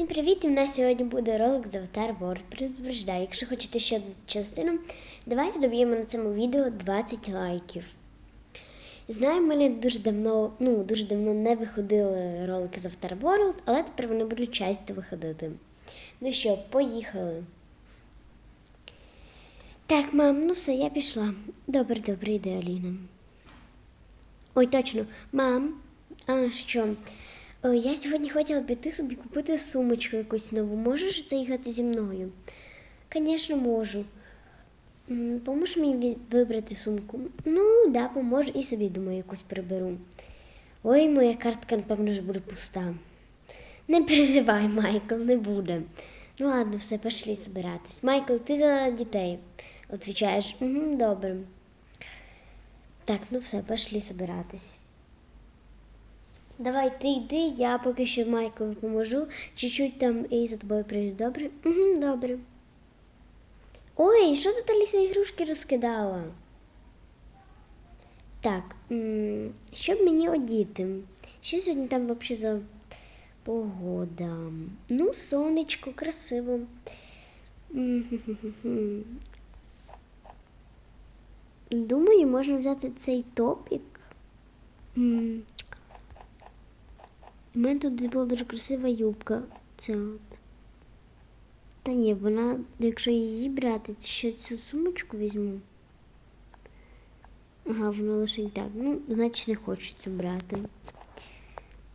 Всім привіт! І в нас сьогодні буде ролик з Avatar World. Предупреждаю, якщо хочете ще одну частину, давайте доб'ємо на цьому відео 20 лайків. Знаю, в мене дуже давно, ну, дуже давно не виходили ролики з Avatar World, але тепер вони будуть часто виходити. Ну що, поїхали. Так, мам, ну все, я пішла. Добре, добре, йде Аліна. Ой, точно, мам, а що? Е, Я сьогодні хотіла піти собі купити сумочку якусь нову. Можеш заїхати зі мною? Звісно, можу. Поможеш мені вибрати сумку? Ну, да, поможу і собі, думаю, якусь приберу. Ой, моя картка, напевно, ж буде пуста. Не переживай, Майкл, не буде. Ну ладно, все, пошли збиратись. Майкл, ти за дітей. Отвічаєш, угу, добре. Так, ну все, пошли збиратись. Давай ти йди, я поки що Майклу поможу. Чуть-чуть там і за тобою прийду, добре? Угу, добре. Ой, що тут Аліса ігрушки розкидала? Так, що б мені одіти? Що сьогодні там взагалі за погода? Ну, сонечко, красиво. Думаю, можна взяти цей топік. М, у мене тут була дуже красива юбка. Це от. Та ні, вона, якщо її брати, то ще цю сумочку візьму. Ага, воно лише так. Ну, значить не хочу цю брати.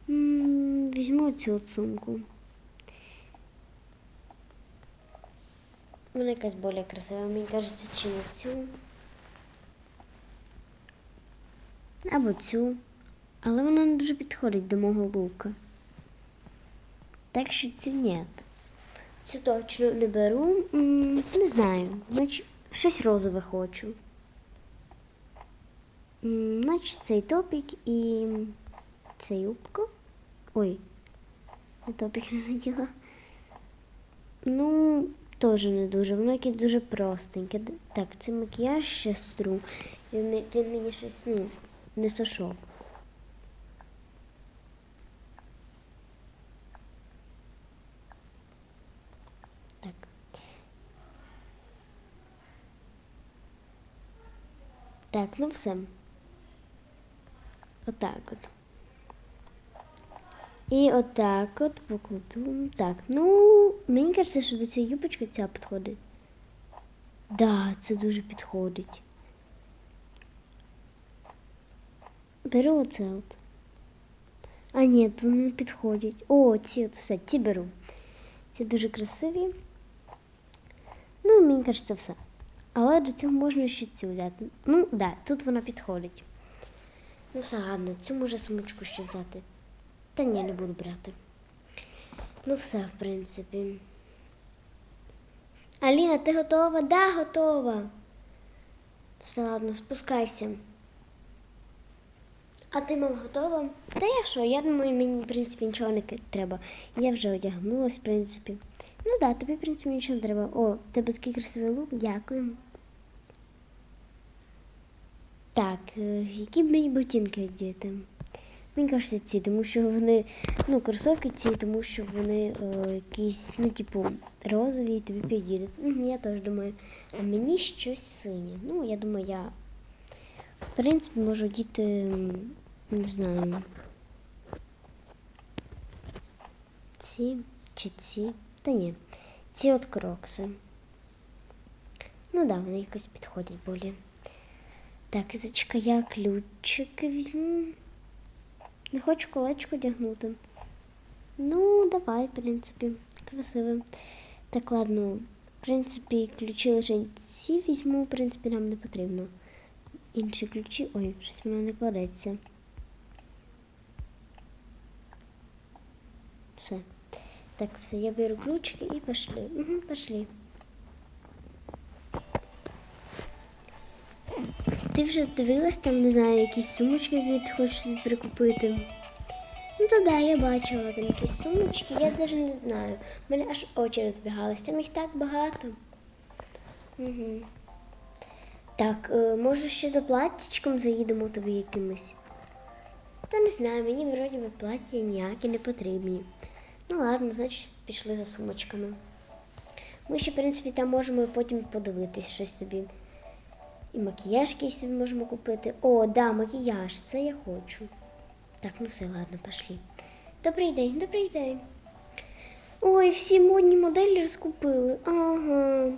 М, Візьму цю от сумку. Вона якась більш красива, мені кажеться, чи не цю. Або цю. Але вона не дуже підходить до мого лука. Так що цю ні. Цю точно не беру. Не знаю. Значить, щось розове хочу. Значить, цей топік і ця юбка. Ой, я топік не наділа. Ну, теж не дуже. Воно якесь дуже простеньке. Так, це макіяж ще стру. Він, він мені щось ну, не сошов. Так, ну все. Отак от. І отак от покладу. Так, ну, мені кажеться, що до цієї юбочки ця підходить. Да, це дуже підходить. Беру оце от. А ні, вони не підходять. О, ці от все, ці беру. Ці дуже красиві. Ну, мені кажеться, все. Але до цього можна ще цю взяти. Ну, так, да, тут вона підходить. Ну, все гарно, цю може сумочку ще взяти. Та ні, не буду брати. Ну, все, в принципі. Аліна, ти готова? Да, готова. Все, ладно, спускайся. А ти, мам, готова? Та я що? Я думаю, мені, в принципі, нічого не треба. Я вже одягнулась, в принципі. Ну так, да, тобі, в принципі, нічого не треба. О, тебе такий красивий лук, дякую. Так, е, які б мені ботинки одіти? Мені кажеться, ці, тому що вони, ну, кросовки ці, тому що вони е, якісь, ну, типу, розові, тобі підійдуть. Я теж думаю. А мені щось синє. Ну, я думаю, я, в принципі, можу одіти, не знаю, ці чи ці. Та ні. Ці от крокси. Ну да, вони якось підходять болі. Так, Ізочка, я ключики візьму. Не хочу колечко одягнути. Ну, давай, в принципі, красиво. Так, ладно, в принципі, ключі лише ці візьму, в принципі, нам не потрібно. Інші ключі. Ой, щось воно не кладеться. Все. Так, все, я беру ключики і пошли. Угу, пошли. Ти вже дивилась там, не знаю, якісь сумочки, які ти хочеш прикупити? Ну то да, я бачила там якісь сумочки, я навіть не знаю. У мене аж очі розбігалися, там їх так багато. Угу. Так, е, може ще за платтячком заїдемо тобі якимось? Та не знаю, мені вроді би плаття ніякі не потрібні. Ну ладно, значить, пішли за сумочками. Ми ще, в принципі, там можемо потім подивитись щось собі. І макіяж якийсь можемо купити. О, да, макіяж, це я хочу. Так, ну все, ладно, пошли. Добрий день, добрий день. Ой, всі модні моделі розкупили. Ага.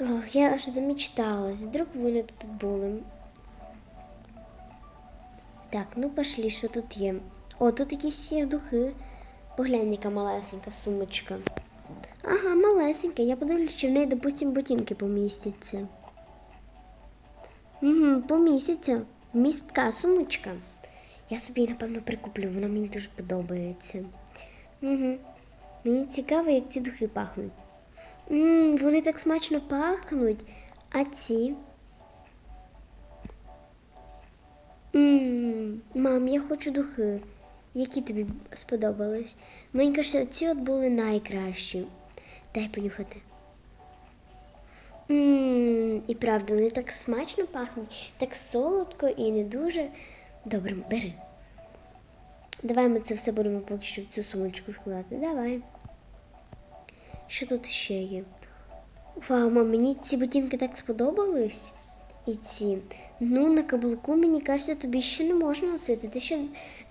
Ох, я аж замечталась. Вдруг вони тут були. Так, ну пошли, що тут є. О, тут якісь є духи. Поглянь, яка малесенька сумочка. Ага, малесенька. Я подивлюсь, чи в неї, допустим, ботинки помістяться. Угу, помістяться. Містка сумочка. Я собі, напевно, прикуплю, вона мені дуже подобається. Угу. Мені цікаво, як ці духи пахнуть. Ммм, вони так смачно пахнуть. А ці? Ммм, мам, я хочу духи. Які тобі сподобались? Мені кажеться, ці от були найкращі. Дай понюхати. Ммм, і правда, вони так смачно пахнуть, так солодко і не дуже. Добре, бери. Давай ми це все будемо поки що в цю сумочку складати. Давай. Що тут ще є? Вау, мам, мені ці ботинки так сподобались. І ці. Ну, на каблуку, мені кажеться, тобі ще не можна носити. Ти ще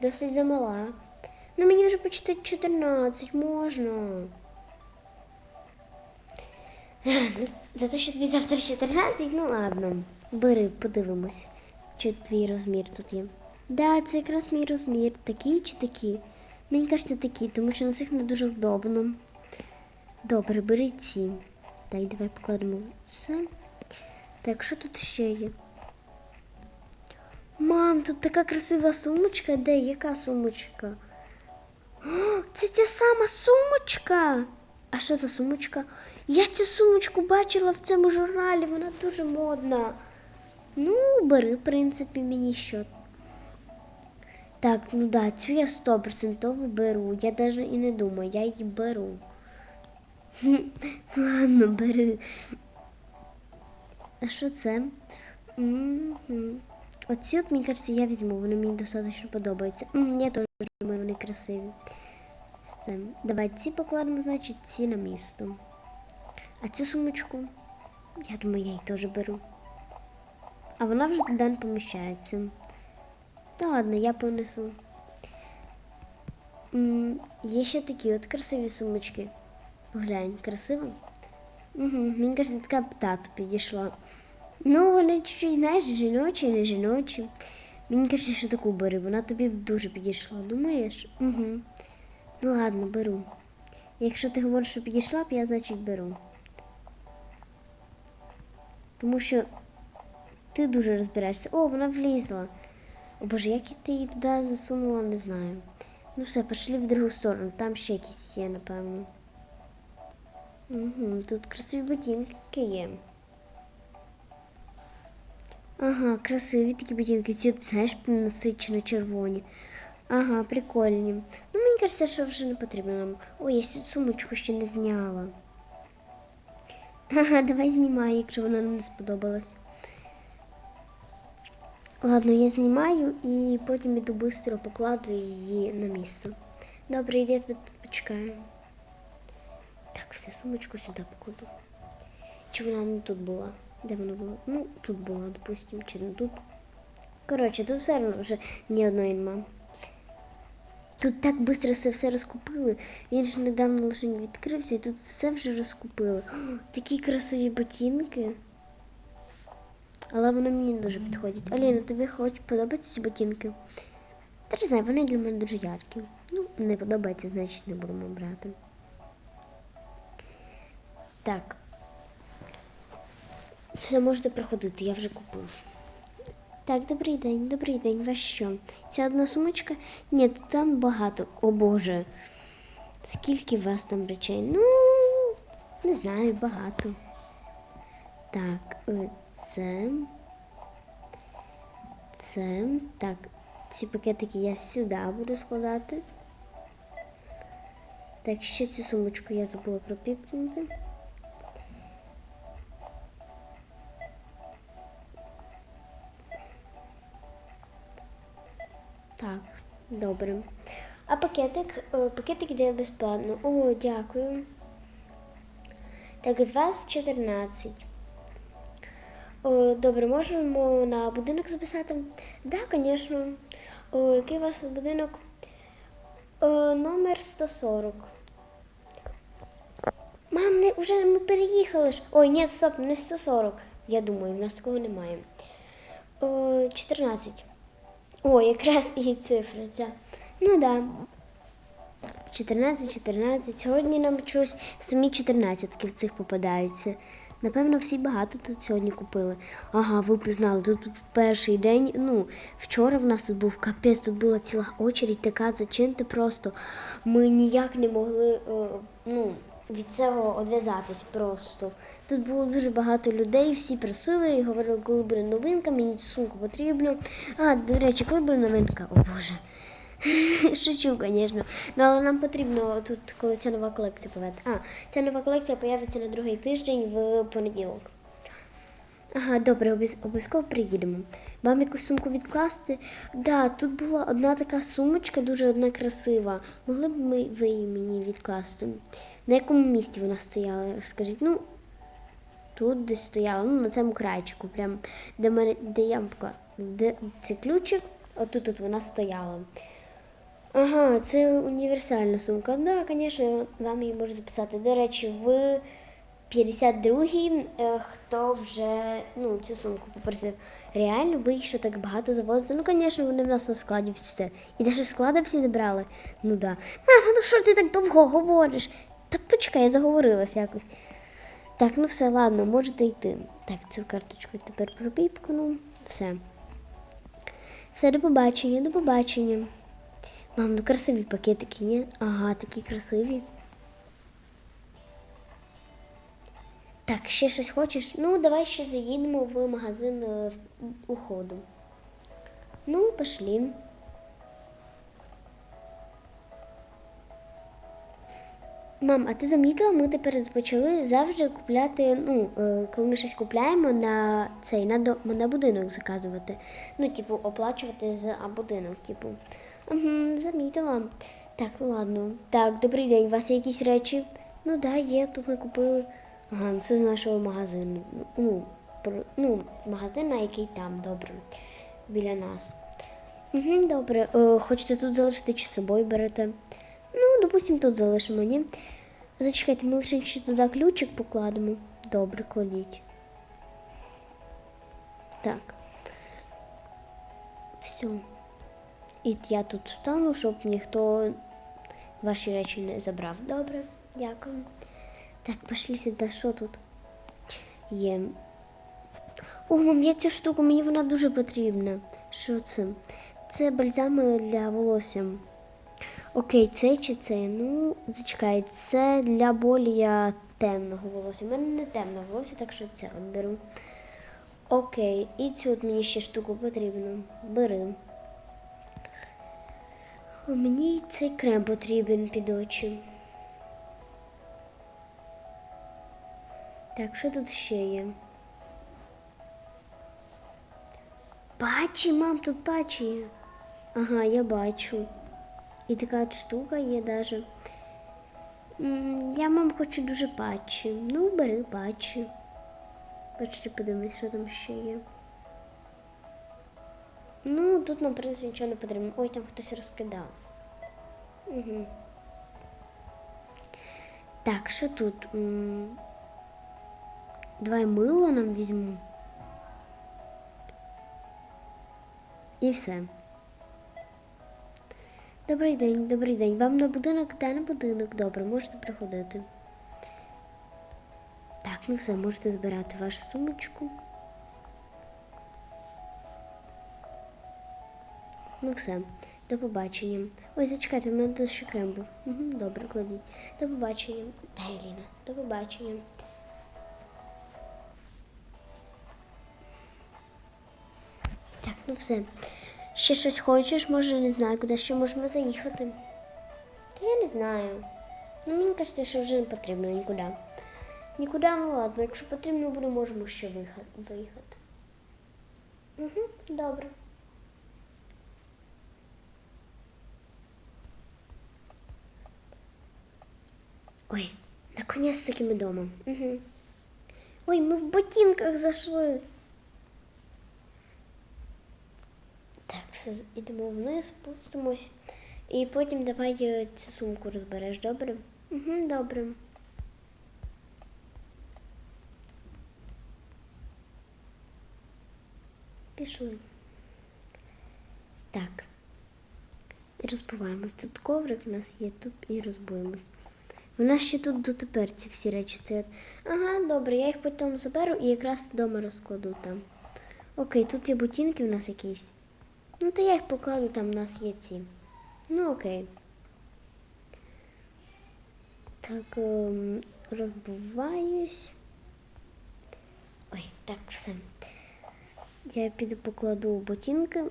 досить замала. Ну, мені вже почти 14, можна. За те, що тобі завтра ще 13, ну ладно. Бери, подивимось, чи твій розмір тут є. Да, це якраз мій розмір. Такий чи такий? Мені кажеться, такий, тому що на цих не дуже вдобно. Добре, бери ці. Так, давай покладемо все. Так, що тут ще є? Мам, тут така красива сумочка. Де? Яка сумочка? О, це ця сама сумочка. А що за сумочка? Я цю сумочку бачила в цьому журналі, вона дуже модна. Ну, бери, в принципі, мені що. Так, ну да, цю я стопроцентово беру. Я навіть і не думаю, я її беру. Ладно, бери. А що це? Оці от, мені кажеться, я візьму, вони мені достатньо подобаються. Я теж думаю, вони красиві. Це. Давай ці покладемо, значить, ці на місто. А цю сумочку, я думаю, я її теж беру. А вона вже туди не поміщається. Та ладно, я понесу. М, Є ще такі от красиві сумочки. Поглянь, красиво. Угу, мені кажеться, така б тату підійшла. Ну, вони чуть-чуть, знаєш, жіночі, не жіночі. Мені кажеться, що таку бери, вона тобі дуже підійшла. Думаєш? Угу. Ну ладно, беру. Якщо ти говориш, що підійшла б, я значить беру. Тому що ти дуже розбираєшся. О, вона влізла. О боже, як я ти її туди засунула, не знаю. Ну все, пішли в другу сторону. Там ще якісь є, напевно. Угу, тут красиві ботинки є. Ага, красиві такі ботинки. Ці, знаєш, насичено червоні. Ага, прикольні. Ну, мені кажеться, що вже не потрібно нам. Ой, я цю сумочку ще не зняла. Ага, давай знімай, якщо вона не сподобалась. Ладно, я знімаю і потім іду швидко покладу її на місце. Добре, йди, я тебе тут почекаю. Так, все, сумочку сюди покладу. Чи вона не тут була? Де вона була? Ну, тут була, допустим, чи не тут. Коротше, тут все одно вже ні одної нема. Тут так швидко все, все розкупили. Він ж недавно лише відкрився і тут все вже розкупили. О, такі красиві ботинки. Але вони мені дуже підходять. Аліна, тобі хоч подобаються ці ботинки? Та не знаю, вони для мене дуже яркі. Ну, не подобається, значить не будемо брати. Так. Все, можете проходити, я вже купив. Так, добрий день, добрий день. Вас що? Ця одна сумочка? Ні, там багато. О Боже. Скільки у вас там речей? Ну, не знаю, багато. Так, е, це. Це. Так, ці пакетики я сюди буду складати. Так, ще цю сумочку я забула пропіпнути. Добре. А пакетик, е, пакетик йде безплатно. О, дякую. Так, з вас 14. О, добре, можемо на будинок записати? Так, да, звісно. Який у вас будинок? О, номер 140. Мам, не, вже ми переїхали ж. Ой, ні, стоп, не 140. Я думаю, в нас такого немає. О, 14. О, якраз і цифра ця. Ну да. 14, 14. Сьогодні нам чогось самі 14 в цих попадаються. Напевно, всі багато тут сьогодні купили. Ага, ви б знали, тут в перший день, ну, вчора в нас тут був капець, тут була ціла очередь, така зачинта просто. Ми ніяк не могли е, ну, від цього одв'язатись просто. Тут було дуже багато людей, всі просили і говорили, коли буде новинка, мені сумку потрібно. А, до речі, коли буде новинка? О Боже. Шучу, звісно. Ну, але нам потрібно тут, коли ця нова колекція появиться. А, ця нова колекція появиться на другий тиждень в понеділок. Ага, добре, обов'язково приїдемо. Вам якусь сумку відкласти? Да, тут була одна така сумочка, дуже одна красива. Могли б ми, ви її мені відкласти? На якому місці вона стояла? Скажіть, ну, тут десь стояла, ну, на цьому крайчику, прям де, мене, де я. Де це ключик, отут тут вона стояла. Ага, це універсальна сумка. Да, звісно, вам її можу записати. До речі, в 52-й, е, хто вже ну, цю сумку попросив. Реально, ви їх що так багато завозите? Ну, звісно, вони в нас на складі все. І навіть склади всі забрали. Ну да. Мама, ну що ти так довго говориш? Так почекай, я заговорилась якось. Так, ну все, ладно, можете йти. Так, цю карточку тепер пропіпкну. Все. Все, до побачення, до побачення. Мам, ну красиві пакетики, ні? Ага, такі красиві. Так, ще щось хочеш? Ну, давай ще заїдемо в магазин е, уходу. Ну, пошли. Мам, а ти замітила, ми тепер почали завжди купляти, ну, е, коли ми щось купляємо на цей, на, до- на будинок заказувати. Ну, типу, оплачувати за будинок, типу. Угу, замітила. Так, ладно. Так, добрий день. У вас є якісь речі? Ну да, є, тут ми купили. Ага, ну це з нашого магазину. Ну, про- ну, з магазина, який там, добре, біля нас. Угу, добре. Е, хочете тут залишити чи з собою берете? Ну, допустим, тут залишимо, ні? Зачекайте, ми лише ще туди ключик покладемо. Добре, кладіть. Так. Все. І я тут встану, щоб ніхто ваші речі не забрав. Добре, дякую. Так, пошли сюди, що тут є? О, мам, я цю штуку, мені вона дуже потрібна. Що це? Це бальзами для волосся. Окей, це чи це? Ну, зачекай, це для болія темного волосся. У мене не темне волосся, так що це беру. Окей, і цю от мені ще штуку потрібно. Бери. А мені цей крем потрібен під очі. Так, що тут ще є? Патчі, мам, тут патчі є. Ага, я бачу. І така штука є даже. Я, мам, хочу дуже патчі. Ну, бери патчі. Бачите, подивись, що там ще є. Ну, тут нам, в принципі, нічого не потрібно. Ой, там хтось розкидав. Угу. Так, що тут? Давай мило нам візьму. І все. Добрий день, добрий день. Вам на будинок, де на будинок? Добре, можете приходити. Так, ну все, можете збирати вашу сумочку. Ну все, до побачення. Ой, зачекайте, в мене тут ще крем був. Угу, добре, кладіть. До побачення. Дай, Ліна, до побачення. Так, ну все. Ще щось хочеш, може, не знаю, куди ще можемо заїхати. Та я не знаю. Ну, Мені кажеться, що вже не потрібно нікуди. Нікуди, ну ладно, якщо потрібно буде, можемо ще виїхати. Угу, добре. Ой, наконець таки мы дома. Угу. Ой, ми в ботинках зашли. Все, ідемо вниз, спустимось. І потім давай е, цю сумку розбереш, добре? Угу, добре. Пішли. Так. І розбиваємось. Тут коврик у нас є, тут і розбуємось. У нас ще тут дотепер ці всі речі стоять. Ага, добре, я їх потім заберу і якраз вдома розкладу там. Окей, тут є ботинки у нас якісь. Ну, то я їх покладу, там у нас є ці. Ну, окей. Так, ем, розбуваюсь. Ой, так, все. Я піду покладу ботинки.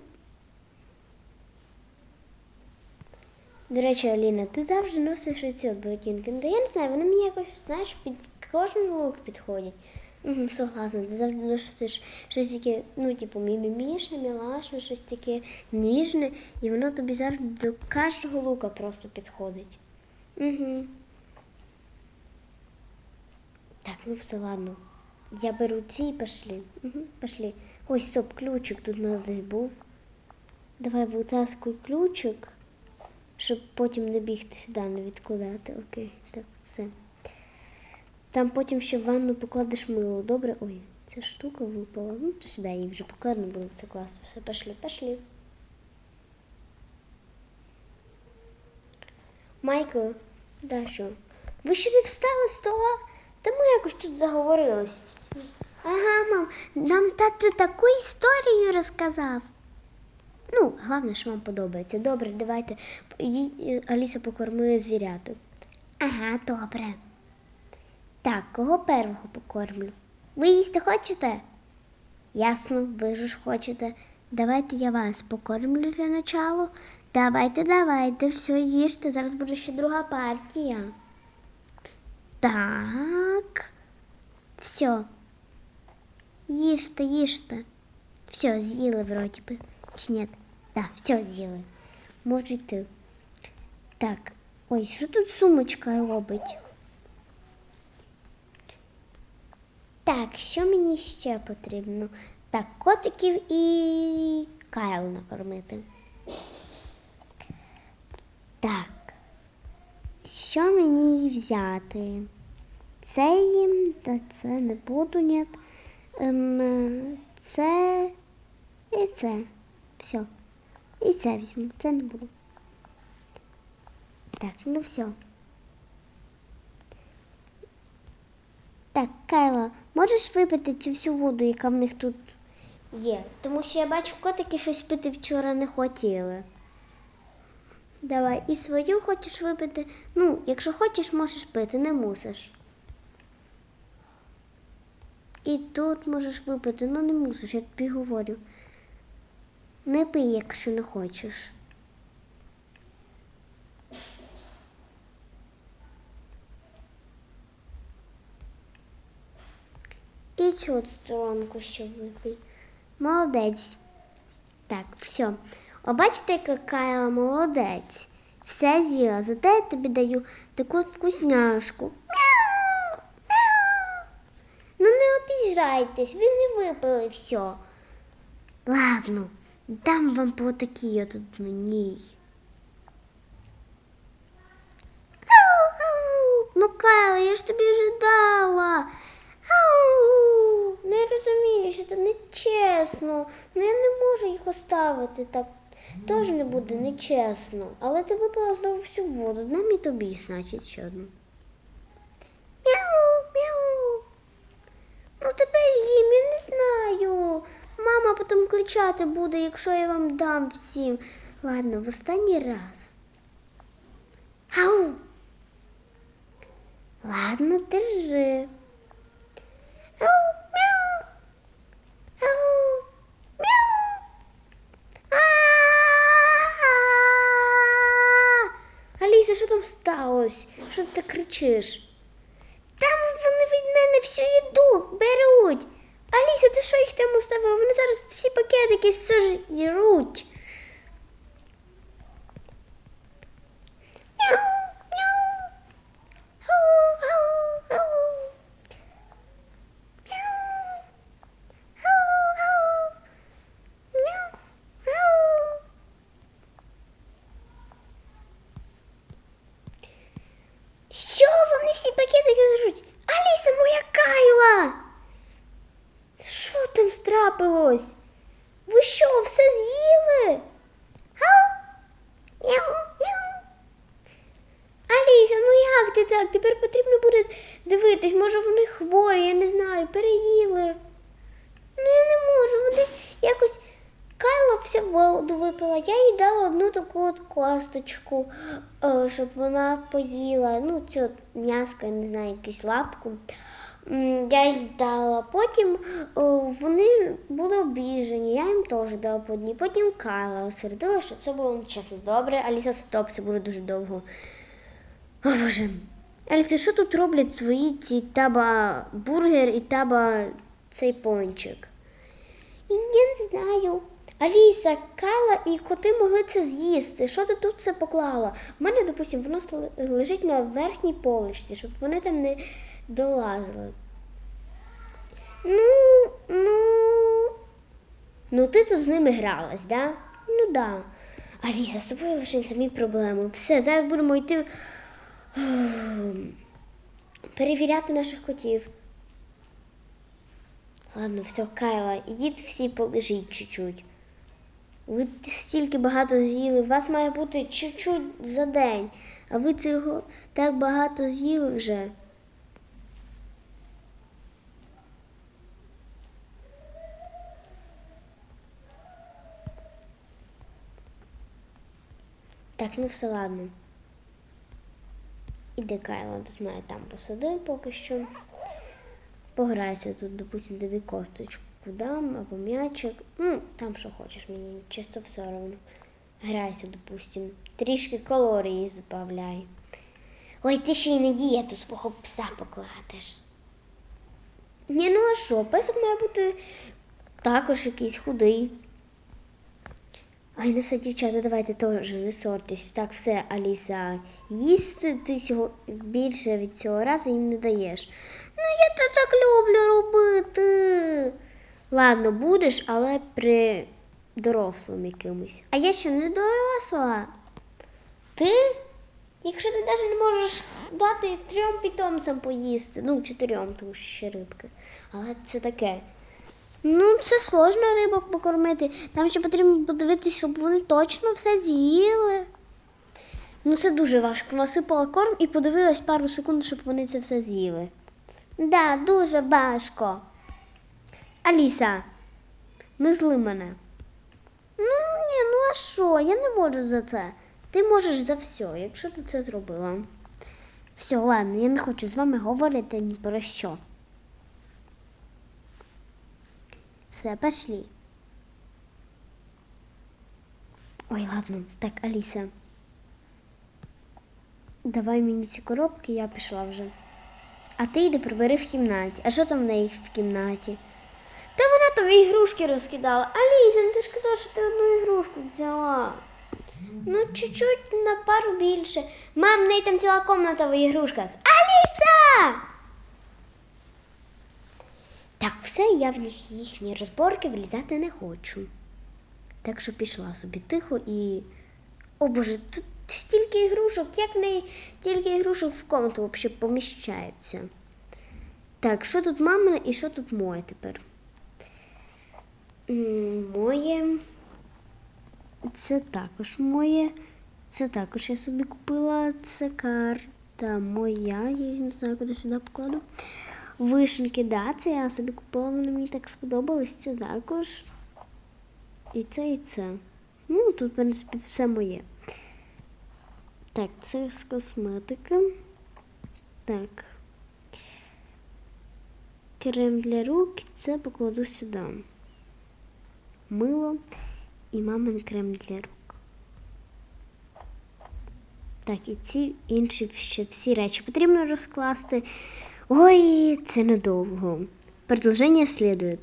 До речі, Аліна, ти завжди носиш оці от ботинки. Ну, я не знаю, вони мені якось, знаєш, під кожен лук підходять. Угу, согласна, ти завжди носиш щось таке, ну, типу, мімімішне, мілашне, щось таке ніжне, і воно тобі завжди до кожного лука просто підходить. Угу. Так, ну все, ладно. Я беру ці і пошли. Угу, пошли. Ой, стоп, ключик тут у нас десь був. Давай витаскуй ключик, щоб потім не бігти сюди, не відкладати. Окей, так, все. Там потім ще в ванну покладеш мило, добре? Ой, ця штука випала. Ну, то сюди її вже покладено було, це класно. Все, пошли, пошли. Майкл, да що? Ви ще не встали з стола? Та ми якось тут заговорились. Ага, мам, нам тато таку історію розказав. Ну, головне, що вам подобається. Добре, давайте. Аліса покормує звіряток. Ага, добре. Так, кого первого покормлю? Ви їсти хочете? Ясно, ви ж хочете. Давайте я вас покормлю для началу. Давайте, давайте, все, їжте. Зараз буде ще друга партія. Так. Все. Їжте, їжте. Все, з'їли вроді би. Чи ні? Так, все з'їли. Може йти. Так. Ой, що тут сумочка робить? Так, що мені ще потрібно? Так, котиків і Кайл накормити. Так. Що мені взяти? Це їм, та це не буду, ні. Ем, це і це. Все. І це візьму, це не буду. Так, ну все. Так, Кайло, можеш випити цю всю воду, яка в них тут є? Тому що я бачу, котики щось пити вчора не хотіли. Давай, і свою хочеш випити? Ну, якщо хочеш, можеш пити, не мусиш. І тут можеш випити, ну не мусиш, я тобі говорю. Не пий, якщо не хочеш. І цю сторонку ще випий. Молодець. Так, все. О, бачите, яка Кайла молодець. Все з'їла. Зате я тобі даю таку от вкусняшку. Мяу, мяу. Ну не обіжайтесь, ви не випили все. Ладно, дам вам по такій от одній. Ау, ау. Ну, Кайла, я ж тобі вже дала. Ау, Не розумію, що це не чесно. Ну я не можу їх оставити так. Теж не буде нечесно. Але ти випила знову всю воду. Нам і тобі, значить, ще одну. Мяу, мяу. Ну тебе їм, я не знаю. Мама потім кричати буде, якщо я вам дам всім. Ладно, в останній раз. Ау. Ладно, держи. Ау, мяу. Ау, мяу. А-а-а! Аліса, що там сталося? Що ти кричиш? Там вони від мене всю їду беруть. Аліся, ти що їх там уставила? Вони зараз всі пакетики сожруть. Мяу, мяу. Ау. Вони всі пакетики зажуть. Аліса, моя Кайла! Що там страпилось? Ви що, все з'їли? Аліса, ну як ти так? Тепер потрібно буде дивитись, може вони хворі, я не знаю, переїли. Ну я не можу, вони якось. Кайла вся воду випила. Я їй дала одну таку от косточку, щоб вона поїла. Ну, цю м'яско, я не знаю, якусь лапку. Я їй дала. Потім е, вони були обіжені, я їм теж дала по одній. Потім Кайла осердила, що це було нечесно. Добре, Аліса, стоп, це буде дуже довго. О, Боже. Аліса, що тут роблять свої ці таба бургер і таба цей пончик? Я не знаю. Аліса, Кайла і коти могли це з'їсти. Що ти тут це поклала? У мене, допустимо, воно лежить на верхній поличці, щоб вони там не долазили. Ну, ну. Ну, ти тут з ними гралась, да? Ну да. Аліса, з тобою лишимо самі проблеми. Все, зараз будемо йти ем, перевіряти наших котів. Ладно, все, Кайла, ідіть всі полежіть чуть-чуть. Ви стільки багато з'їли, у вас має бути чуть-чуть за день, а ви цього так багато з'їли вже. Так, ну все ладно. Іди, Кайла, не знаю, там посади поки що. Пограйся тут, допустим, тобі косточку дам або м'ячик. Ну, там що хочеш, мені чисто все одно. Грайся, допустим. Трішки калорії збавляй. Ой, ти ще й на дієту свого пса покладеш. Ні, ну а що, песик має бути також якийсь худий. Ай, ну все, дівчата, давайте теж не сортись. Так, все, Аліса, їсти ти цього більше від цього разу їм не даєш. Ну, я то так люблю робити. Ладно, будеш, але при дорослому якимось. А я що, не доросла? Ти? Якщо ти навіть не можеш дати трьом питомцям поїсти, ну, чотирьом, тому що ще рибки. Але це таке. Ну, це сложно рибок покормити. Там ще потрібно подивитися, щоб вони точно все з'їли. Ну, це дуже важко. Насипала корм і подивилась пару секунд, щоб вони це все з'їли. Да, дуже важко. Аліса, не зли мене. Ну, ні, ну а що? Я не можу за це. Ти можеш за все, якщо ти це зробила. Все, ладно, я не хочу з вами говорити ні про що. Все, пошли. Ой, ладно, так, Аліса. Давай мені ці коробки, я пішла вже. А ти йди прибери в кімнаті. А що там в неї в кімнаті? Та вона там ігрушки розкидала. Аліса, ну ти ж казала, що ти одну ігрушку взяла. Ну, чуть-чуть на пару більше. Мам, в неї там ціла комната в ігрушках. Аліса! Так, все, я в їхні розборки влізати не хочу. Так що пішла собі тихо і. О Боже, тут стільки ігрушок, як в неї тільки ігрушок в комнату взагалі поміщаються. Так, що тут мамине і що тут моє тепер? Моє. Це також моє. Це також я собі купила. Це карта моя. Я її не знаю, куди сюди покладу. Вишеньки, да, це я собі купила, вони мені так сподобались. Це також. І це, і це. Ну, тут, в принципі, все моє. Так, це з косметики. Так. Крем для рук, це покладу сюди. Мило і мамин крем для рук. Так, і ці інші ще всі речі потрібно розкласти. Ой, це недовго. Продовження слідує.